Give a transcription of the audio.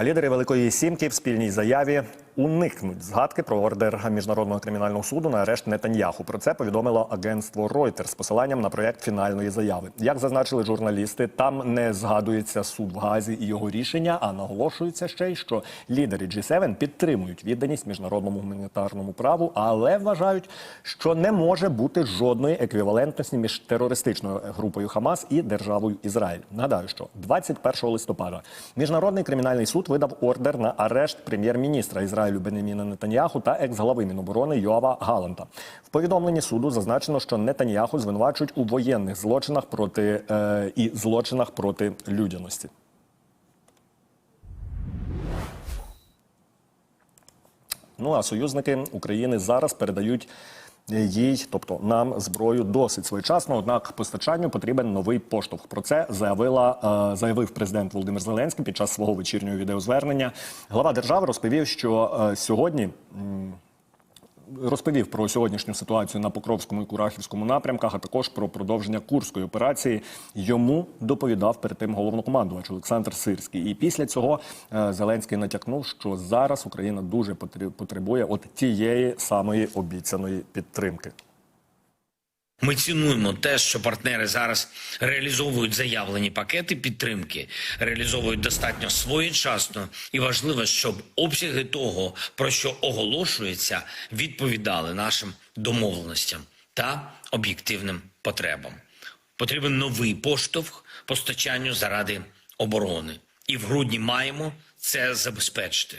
Лідери Великої Сімки в спільній заяві уникнуть згадки про ордер міжнародного кримінального суду на арешт Нетаньяху. Про це повідомило агентство Reuters з посиланням на проєкт фінальної заяви. Як зазначили журналісти, там не згадується суд в Газі і його рішення, а наголошується ще й, що лідери G7 підтримують відданість міжнародному гуманітарному праву, але вважають, що не може бути жодної еквівалентності між терористичною групою Хамас і державою Ізраїль. Нагадаю, що 21 листопада міжнародний кримінальний суд видав ордер на арешт прем'єр-міністра Ізраїлю Бенеміна Нетаньяху та екс-глави Міноборони Йоава Галанта. В повідомленні суду зазначено, що Нетаньяху звинувачують у воєнних злочинах проти е, і злочинах проти людяності. Ну а союзники України зараз передають їй, тобто нам зброю досить своєчасно. Однак постачанню потрібен новий поштовх. Про це заявила е, заявив президент Володимир Зеленський під час свого вечірнього відеозвернення. Глава держави розповів, що е, сьогодні. Розповів про сьогоднішню ситуацію на Покровському і Курахівському напрямках, а також про продовження курської операції. Йому доповідав перед тим головнокомандувач Олександр Сирський. І після цього е, Зеленський натякнув, що зараз Україна дуже потр- потребує от тієї самої обіцяної підтримки. Ми цінуємо те, що партнери зараз реалізовують заявлені пакети підтримки, реалізовують достатньо своєчасно і важливо, щоб обсяги того, про що оголошується, відповідали нашим домовленостям та об'єктивним потребам. Потрібен новий поштовх постачанню заради оборони, і в грудні маємо це забезпечити.